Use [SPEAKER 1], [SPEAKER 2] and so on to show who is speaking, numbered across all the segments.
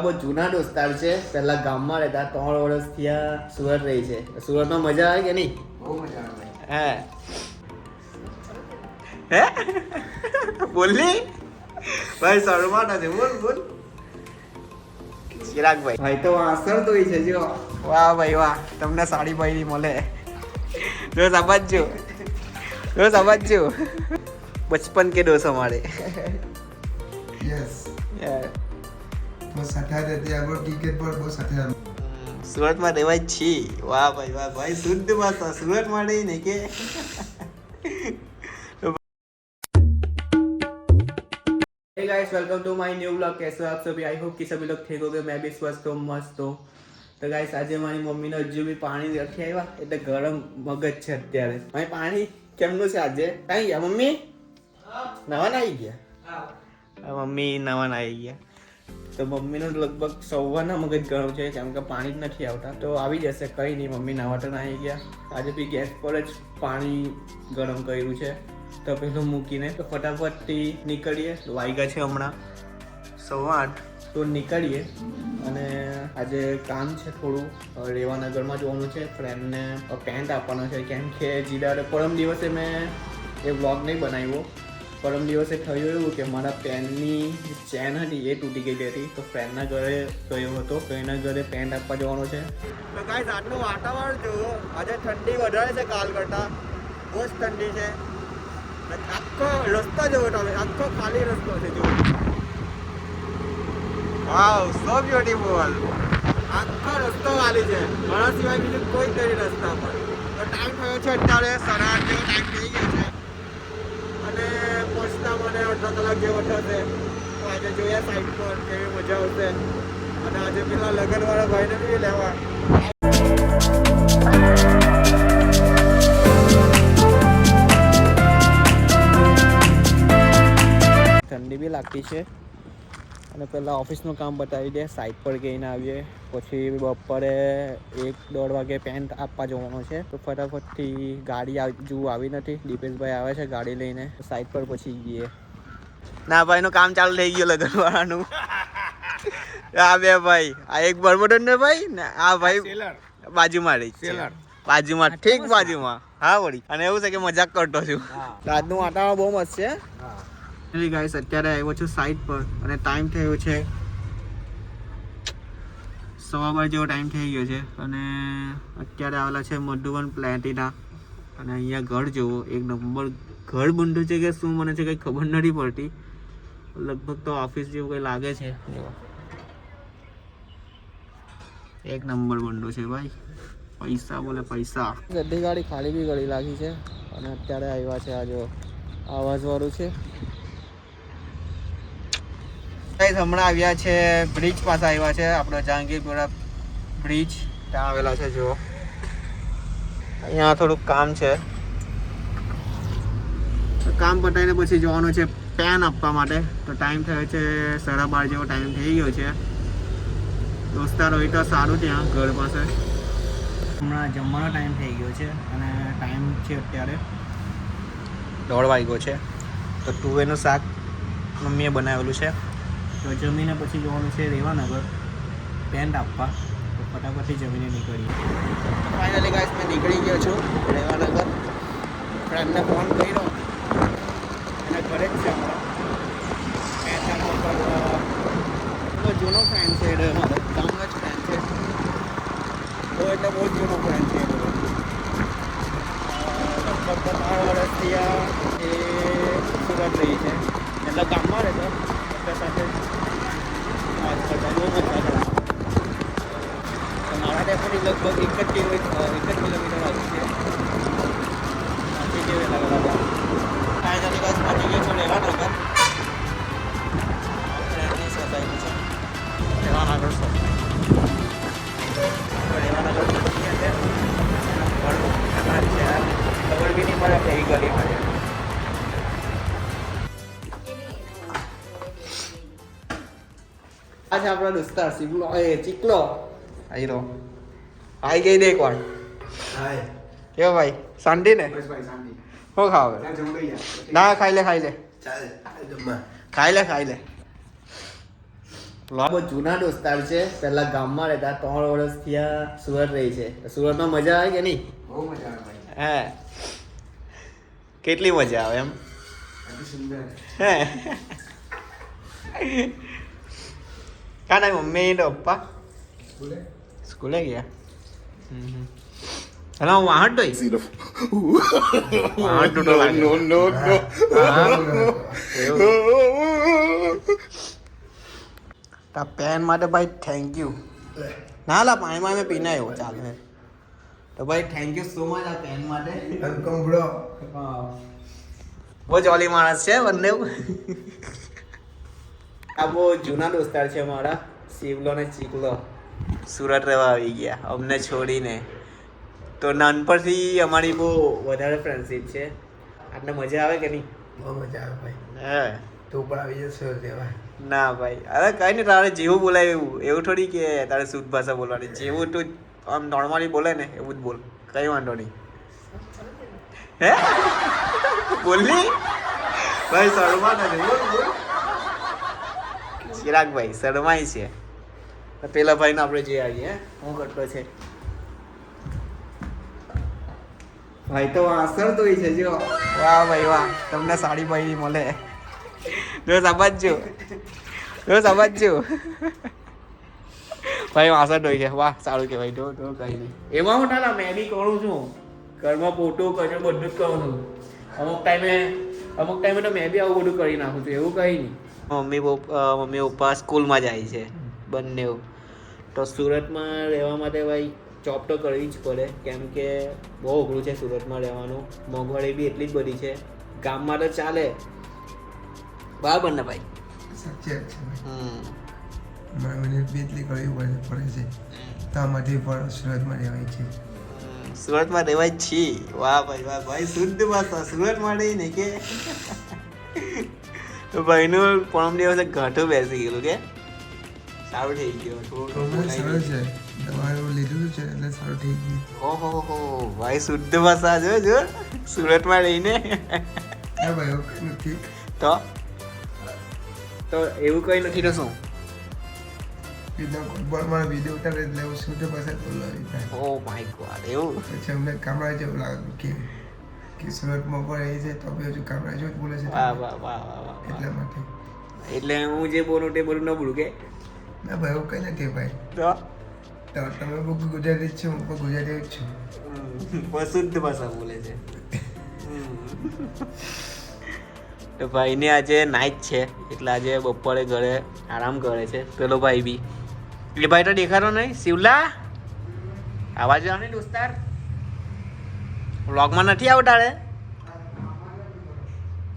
[SPEAKER 1] બહુ જૂના દોસ્તાર છે. પહેલા ગામમાં રહેતા ત્રણ વર્ષ થયા સુરત રહી છે. સુરતમાં મજા આવે કે નહીં?
[SPEAKER 2] બહુ
[SPEAKER 1] હે? હે? બોલી ભાઈ શર્માટા છે બોલ બોલ. ચિરાગભાઈ ભાઈ. તો વાસણ ધોઈ છે જો. વાહ ભાઈ વાહ. તમને સાડી પહેરી મળે. જો સમજજો. જો સમજજો. બચપન કે
[SPEAKER 2] યસ
[SPEAKER 1] યાર
[SPEAKER 2] બહુ સાથે રહેતી આગળ ક્રિકેટ પર બહુ સાથે રમે.
[SPEAKER 1] સુરતમાં રહેવાય જ છી વાહ ભાઈ વાહ ભાઈ શુદ્ધ ભાષા સુરતમાં રહીને કે hey guys welcome to my new blog कैसे हो आप सभी आई होप कि सभी लोग ठीक होंगे मैं भी स्वस्थ हूँ मस्त हूँ તો ગાઈસ આજે મારી મમ્મીને હજુ બી પાણી રખી આવ્યા એટલે ગરમ મગજ છે અત્યારે મારી પાણી કેમનું છે આજે કઈ ગયા મમ્મી નવા આવી ગયા આ મમ્મી નવા આવી ગયા તો મમ્મીનું લગભગ સવારના મગજ ગરમ છે, કેમ કે પાણી જ નથી આવતા. તો આવી જશે, કંઈ નહીં, મમ્મી નાવા તો આવી ગયા. આજે બી ગેસ પર જ પાણી ગરમ કર્યું છે. તો પેલું મૂકીને તો ફટાફટથી નીકળીએ. વાગ્યા છે હમણાં સવા આઠ. તો નીકળીએ અને આજે કામ છે થોડું. રેવાનગરમાં જવાનું છે. ફ્રેન્ડને પેન્ટ આપવાનો છે. કેમ કે જીદારે પરમ દિવસે મેં એ વ્લોગ નહીં બનાવ્યો. પરમ દિવસે થયું એવું કે મારા પેનની ચેન હતી, એ તૂટી ગઈ હતી. તો ફ્રેન્ડના ઘરે ગયો હતો. તો એના ઘરે પેન્ટ આપવા જવાનો છે. તો ગાઈસ આટલું વાતાવરણ જો આજે ઠંડી વધારે છે કાલ કરતાં. બહુ જ ઠંડી છે. આખો રસ્તો જોવો તમે. આખો ખાલી રસ્તો છે જો વાવ સો બ્યુટીફુલ આખો રસ્તો ખાલી છે. મારા સિવાય બીજું કોઈ જ રસ્તા પર. તો ટાઈમ થયો છે અત્યારે સાડા જેવો ટાઈમ થઈ ગયો છે. અડધો કલાક જેવો થશે, તો આજે જોઈએ સાઈડ પર કેવી મજા આવશે. અને આજે પેલા લગ્નવાળા ભાઈને બી લેવા. ઠંડી બી લાગતી છે. અને પહેલાં ઓફિસનું કામ બતાવી દે સાઈડ પર ગઈને આવીએ. પછી બપોરે એક દોઢ વાગે પેન્ટ આપવા જવાનો છે. તો ફટાફટથી ગાડી હજુ આવી નથી. દીપેશભાઈ આવે છે ગાડી લઈને. સાઈડ પર પછી જઈએ. ના ભાઈનું કામ ચાલુ થઈ ગયું લગનવાળાનું. આ બે ભાઈ આ એક બરબડન ને ભાઈ ને આ ભાઈ બાજુમાં રહી બાજુમાં ઠીક બાજુમાં. હા વળી. અને એવું છે કે મજાક કરતો છું. આજનું વાતાવરણ બહુ મસ્ત છે. ગાઈસ અત્યારે આવ્યો છું સાઈડ પર અને ટાઈમ થયો છે સવા બાર જેવો ટાઈમ થઈ ગયો છે. અને અત્યારે આવેલા છે મધુવન પ્લેટિના અને અહીંયા ઘર જુઓ એક નંબર ઘર બંધું છે કે શું મને છે કંઈ ખબર નથી પડતી. લગભગ તો ઓફિસ જેવું કંઈ લાગે છે. જુઓ. એક નંબર બંધો છે ભાઈ. પૈસા બોલે પૈસા. ગड्डी ગાડી ખાલી બી ગળી લાગી છે. અને અત્યારે આવ્યા છે આ જો આવાજ વાળું છે. ગાઈસ હમણાં આવ્યા છે બ્રિજ પાસે આવ્યા છે. આપણો જહાંગીરપુરા બ્રિજ ત્યાં આવેલા છે જો અહીંયા થોડુંક કામ છે. કામ પતાવીને પછી જવાનું છે પેન આપવા માટે. તો ટાઈમ થયો છે સાડા બાર જેવો ટાઈમ થઈ ગયો છે. દોસ્તાર હોય તો સારું ત્યાં ઘર પાસે. હમણાં જમવાનો ટાઈમ થઈ ગયો છે અને ટાઈમ છે અત્યારે. દોઢ વાગ્યો છે. તો તુવેરનું શાક મમ્મીએ બનાવેલું છે. તો જમીને પછી જવાનું છે રેવાનગર. પેન્ટ આપવા. ફટાફટથી જમીને નીકળીએ. ફાઇનલી ગાઈસ મેં નીકળી ગયો છું રેવાનગર. ફ્રેન્ડને ફોન કર્યો. એના ઘરે જ છે બહુ જૂનો ફ્રેન્ડ છે, એટલે ગામનો જ ફ્રેન્ડ છે. બહુ એટલે બહુ જૂનો ફ્રેન્ડ છે એ બધો. અ, લગભગ તો ત્રણ વર્ષથી આ એ સુરત રહી છે એટલે ગામમાં રહેતો એટલે સાથે વાત કરતા બહુ મજા કરે તો લગભગ એક જ કિલોમીટર એક જ કિલોમીટર આવી છે. કેવી લાગે ફાઇનલી બસ પહોંચી ગયો છું લેવાનગર સોસાયટી છે લેવાનગર છે. ખબર બી નહીં પડે કઈ ગલીમાં છે? આ છે આપણો દોસ્તાર સિબલો એ ચીકલો. આવી રો આઈ ગઈ દેખ
[SPEAKER 2] વાળ
[SPEAKER 1] કેવો ભાઈ શાંતિ ને? હો ખાવ ના ખાઈ લે ખાઈ લે.
[SPEAKER 2] ચાલ
[SPEAKER 1] ખાઈ લે ખાઈ લે. બહુ જૂના દોસ્તાર છે. પહેલા ગામમાં રહેતા ત્રણ વર્ષ થયા સુરત રહી છે. સુરતમાં મજા આવે કે નહીં?
[SPEAKER 2] બહુ મજા આવે
[SPEAKER 1] હે. કેટલી મજા આવે એમ? હે. કાં ના મમ્મી ને પપ્પા? સ્કૂલે ગયા? હું વાહન તો વાહન તૂટો લાગે તા પેન માટે ભાઈ થેન્ક યુ ના લા પાણીમાં મેં પીને આવ્યો ચાલે તો ભાઈ થેન્ક યુ સો મચ આ પેન માટે
[SPEAKER 2] વેલકમ બ્રો
[SPEAKER 1] બહુ જોલી માણસ છે બંને આ બહુ જૂના દોસ્તાર છે મારા શિવલો ને ચીકલો સુરત રહેવા આવી ગયા અમને છોડીને. તો નાનપણથી અમારી બહુ વધારે ફ્રેન્ડશિપ છે. આટલે મજા આવે કે નહીં?
[SPEAKER 2] બહુ મજા આવે ભાઈ.
[SPEAKER 1] હે.
[SPEAKER 2] તું પણ આવી જશો દેવા
[SPEAKER 1] ના ભાઈ. અરે કઈ નહીં તારે જેવું બોલાય એવું. એવું થોડી કે તારે શુદ્ધ ભાષા બોલવાની. જેવું તું આમ નોર્મલી બોલે ને એવું જ બોલ. કઈ વાંધો નહીં. હે? બોલી ભાઈ શર્મા નથી બોલ ચિરાગભાઈ શર્માય છે. પેલા ભાઈને આપણે જોઈ આવીએ હે? કરતો છે. ભાઈ તો વાસણ તોય છે જો. વાહ ભાઈ વાહ. તમને સાડી પહેરી મળે. જો સમજજો. જો સમજજો. ભાઈ વાસણ ધોઈ છે. વાહ સારું કહેવાય. જો તો કઈ નહીં. એમાં હું ના મેં કરું છું. ઘરમાં પોતું કચરો બધું જ કરું છું. અમુક ટાઈમે અમુક ટાઈમે તો મેં બી આવું બધું કરી નાખું છું. એવું કંઈ નહીં. મમ્મી પપ્પા મમ્મી પપ્પા સ્કૂલમાં જાય છે. બંને તો સુરતમાં રહેવા માટે ભાઈ જોબ તો કરવી જ પડે. કેમ કે બહુ અઘરું છે સુરતમાં રહેવાનું. મોંઘવારી બી એટલી જ બધી છે. ગામમાં તો ચાલે. બરાબર ને ભાઈ.
[SPEAKER 2] સાચી વાત છે મહેનત બી એટલી કરવી પડે છે તો આમાંથી પણ સુરતમાં રહેવાય છે.
[SPEAKER 1] સુરતમાં રહેવાય જ છી વાહ ભાઈ વાહ ભાઈ. શુદ્ધ ભાષા સુરતમાં કે? ભાઈનું પરમ દિવસે ઘાટું બેસી ગયેલું કે? સારું થઈ ગયો. થોડું થોડું
[SPEAKER 2] સરળ છે. દવાનું લીધું છે એટલે સારું થઈ ગયું.
[SPEAKER 1] ઓહો હો ભાઈ શુદ્ધ ભાષા જો જો. સુરતમાં રહીને.
[SPEAKER 2] હા ભાઈ એવું નથી.
[SPEAKER 1] તો? તો એવું કઈ નથી તો શું?
[SPEAKER 2] હું
[SPEAKER 1] એવું?
[SPEAKER 2] સુરતમાં પણ એ છે તો હજુ કામડા જેવું બોલે છે. એટલા માટે.
[SPEAKER 1] એટલે હું જે બોલું તે બોલું ન બોલું કે?
[SPEAKER 2] ના ભાઈ એવું કંઈ નથી ભાઈ.
[SPEAKER 1] તો?
[SPEAKER 2] તમે પણ ગુજરાતી જ છો હું પણ ગુજરાતી જ છું.
[SPEAKER 1] શુદ્ધ ભાષા બોલે છે. તો ભાઈને આજે નાઈટ છે એટલે આજે બપોરે ઘરે આરામ કરે છે. પેલો ભાઈ બી. એ ભાઈ તો દેખાતો નહીં. શિવલા? આવાજ આવે ને દોસ્તાર? વ્લોગમાં નથી આવતા રે?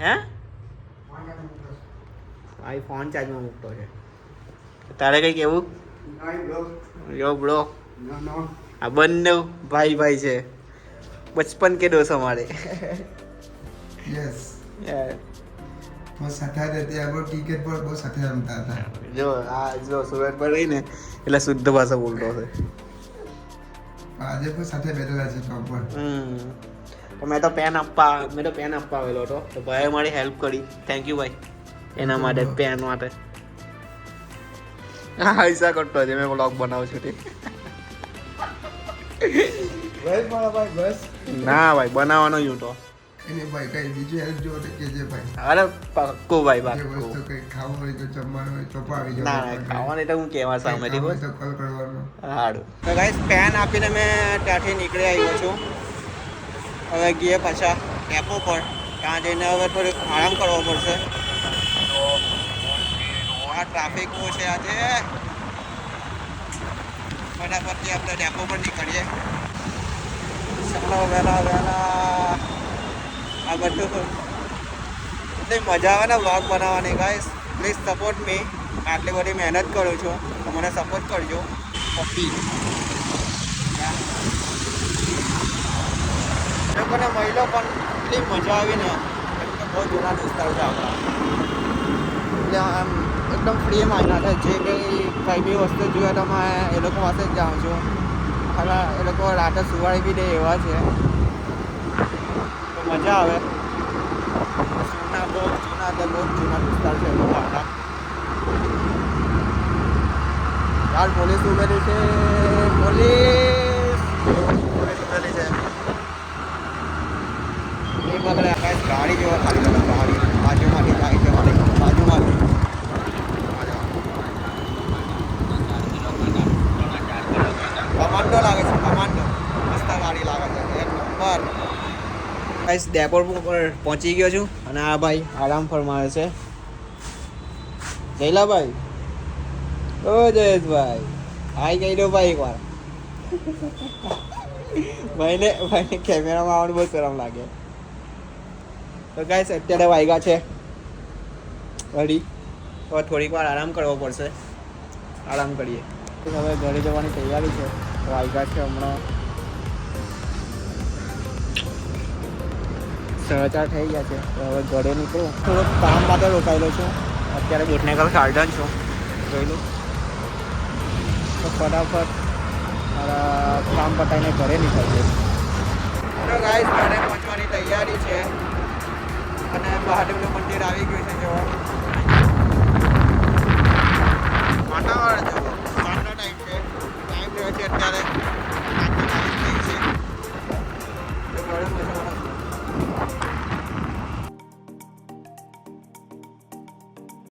[SPEAKER 1] હે? ભાઈ ફોન ચાર્જમાં મૂકતો છે. તારે કઈ કેવું? યો બ્રો. આ બંને ભાઈ ભાઈ છે. બચપન કે દોસ્ત અમારે.
[SPEAKER 2] યસ બહુ સાથે હતા. ત્યાં ક્રિકેટ પર બહુ સાથે રમતા હતા.
[SPEAKER 1] જો આ જો સુરત પર રહીને એટલે શુદ્ધ ભાષા બોલતો છે
[SPEAKER 2] આજે પણ સાથે બેઠેલા છે ટોપ પર.
[SPEAKER 1] તો મેં તો પેન આપવા મેં તો પેન આપવા આવેલો હતો. તો ભાઈએ મારી હેલ્પ કરી. થેન્ક યુ ભાઈ. એના માટે પેન માટે. હા હિસા કરતો છે મેં બ્લોગ બનાવું છું તે. ના ભાઈ બનાવવાનો જ હતો
[SPEAKER 2] ભાઈ કઈ બીજું હેલ્પ તો ભાઈ.
[SPEAKER 1] અરે પાક્કું ભાઈ પાક્કું.
[SPEAKER 2] વસ્તુ કઈ ખાવું હોય તો જમવાનું હોય તો પણ
[SPEAKER 1] ના ના ખાવાની તો હું કહેવા સામેથી
[SPEAKER 2] હોય
[SPEAKER 1] બસ.
[SPEAKER 2] કોલ કરવાનો.
[SPEAKER 1] હારું. તો ગાઈસ પેન આપીને મેં ત્યાંથી નીકળી આવ્યો છું. હવે ગઈએ પાછા ટેપો પર. ત્યાં જઈને હવે થોડુંક આરામ કરવો પડશે. તો આ ટ્રાફિક બહુ છે આજે. ફટાફટથી આપણે ડેપો પર નીકળીએ. ચાલો વહેલા વહેલા આ બધું એટલી મજા આવે ને વ્લોગ બનાવવાની ગાઈસ પ્લીઝ સપોર્ટ મી આટલી બધી મહેનત કરું છું. તો મને સપોર્ટ કરજો. પપ્પી. લોકોને મહિલો પણ એટલી મજા આવી ને. બહુ જૂના દોસ્તાર છે આપણા. એટલે આમ એકદમ ફ્રીમાં આવ્યા હતા જે કંઈ કંઈ બી વસ્તુ જોઈએ તો મેં એ લોકો પાસે જ જાઉં છું. અને એ લોકો રાતે સુવાડી બી દે એવા છે. તો મજા આવે. જૂના જૂના તો જૂના વિસ્તાર છે એ લોકો આપણા યાર પોલીસ ઉભેલી છે પોલીસ પોલીસ ઉભેલી છે એ પકડે guys, ગાડી જેવા ખાલી લાગે ગાડી બાજુમાંથી જાય છે મારી બાજુમાંથી કમાન્ડો લાગે છે કમાન્ડો મસ્ત ગાડી લાગે છે એક નંબર ગાઈસ, ડેપોર પર પહોંચી ગયો છું અને આ ભાઈ આરામ ફરમાવે છે. જયલાભાઈ ઓ જયેશભાઈ. હાય કહી દો ભાઈ એકવાર. ભાઈને ભાઈને કેમેરામાં આવવાનું બહુ શરમ લાગે. તો ગાઈસ, અત્યારે વાગ્યા છે. ઘડી તો થોડીક વાર આરામ કરવો પડશે. આરામ કરીએ. હવે ઘરે જવાની તૈયારી છે. વાગ્યા છે હમણાં. સાડા ચાર થઈ ગયા છે. તો હવે ઘરે નીકળું. થોડુંક કામ માટે રોકાયેલો છું. અત્યારે બોટનેકલ ગાર્ડન છું. જોઈ લઉં. તો ફટાફટ મારા કામ પતાવીને ઘરે નીકળજે. તો ગાઈસ ઘરે પહોંચવાની તૈયારી છે. અને મહાદેવનું મંદિર આવી ગયું છે જોવા કાંટાવાળા જવો. ટાઈમ છે. ટાઈમ રહ્યો છે અત્યારે.